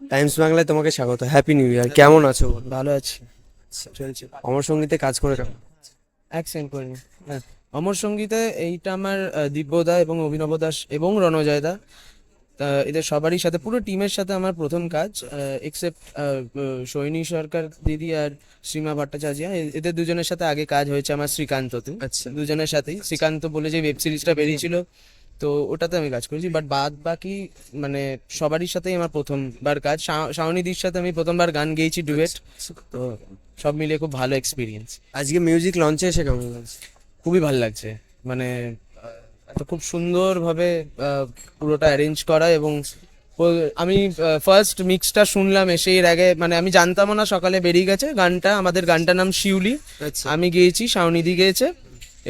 Times বাংলায় তোমাকে স্বাগত হ্যাপি নিউ ইয়ার কেমন আছো? ভালো আছি। চলছে। অমর সঙ্গীতে কাজ করে কেমন? সেকেন্ড করে। হ্যাঁ অমর সঙ্গীতে এইটা আমার দিব্যদা এবং অভিনব দাস এবং রণজয় দা। এদের সবারই সাথে পুরো টিমের সাথে আমার প্রথম কাজ এক্সেপ্ট সৈনী সরকার দিদি আর সীমা ভট্টাচার্য। এদের দুজনের সাথে আগে কাজ হয়েছে আমার শ্রীকান্ততে। আচ্ছা। দুজনের সাথেই। শ্রীকান্ত বলে যে ওয়েব সিরিজটা বেরিয়েছিল তো ওটাতে আমি কাজ করেছি বাট বাদ বাকি মানে সবারই সাথেই আমার প্রথমবার কাজ। শাওনিদির সাথে আমি প্রথমবার গান গেয়েছি ডুয়েট। তো সব মিলিয়ে খুব ভালো এক্সপিরিয়েন্স আজকে মিউজিক লঞ্চে এসে কেমন লাগছে? খুবই ভালো লাগছে। মানে এত খুব সুন্দরভাবে পুরোটা অ্যারেঞ্জ করা এবং আমি ফার্স্ট মিক্সটা শুনলাম এসে এর আগে মানে আমি জানতামও না সকালে বেরিয়ে গেছে গানটা। আমাদের গানটার নাম শিউলি। আচ্ছা। আমি গেয়েছি শাওনিদি গেয়েছে।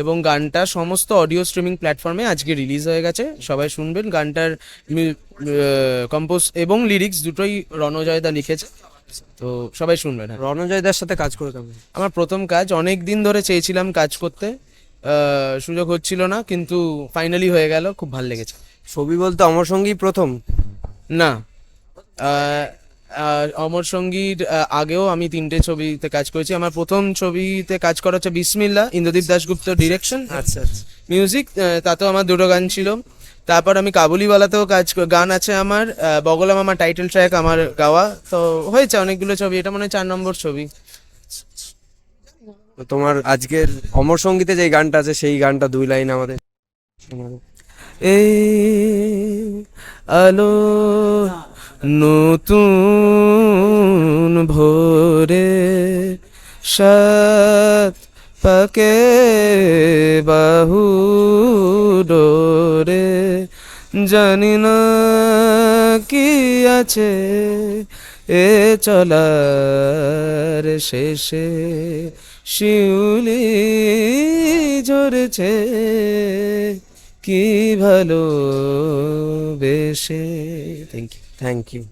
এবং গানটা সমস্ত অডিও স্ট্রিমিং প্ল্যাটফর্মে আজকে রিলিজ হয়ে গেছে। সবাই শুনবেন। গানটার কম্পোজ এবং লিরিক্স দুটোই রণজয়দা লিখেছে। তো সবাই শুনবেন হ্যাঁ। রণজয়দার সাথে কাজ করে কেমন? আমার প্রথম কাজ অনেক দিন ধরে চেয়েছিলাম কাজ করতে। সুযোগ হচ্ছিল না কিন্তু ফাইনালি হয়ে গেল। খুব ভালো লেগেছে। ছবি বলতে অমর সঙ্গী প্রথম? না। অমর সঙ্গীর আগেও আমি তিনটে ছবিতে কাজ করেছি। আমার প্রথম ছবিতে কাজ করা হচ্ছে বিসমিল্লা ইন্দ্রদীপ দাশগুপ্ত ডিরেকশন আচ্ছা আচ্ছা। মিউজিক তাতেও আমার দুটো গান ছিল। তারপর আমি কাবুলিওয়ালাতেও কাজ গান আছে আমার বগলাম আমার টাইটেল ট্র্যাক আমার গাওয়া। তো হয়েছে অনেকগুলো ছবি এটা মনে হয় চার নম্বর ছবি। তোমার আজকের অমর সঙ্গীতে যে গানটা আছে সেই গানটা দুই লাইন আমাদের এই আলো নতুন ভোরে সাত পাকে বাহু ডোরে জানি না কি আছে এ চলার শেষে শিউলি ঝরেছে। কি ভালো বেশে থ্যাংক ইউ থ্যাংক ইউ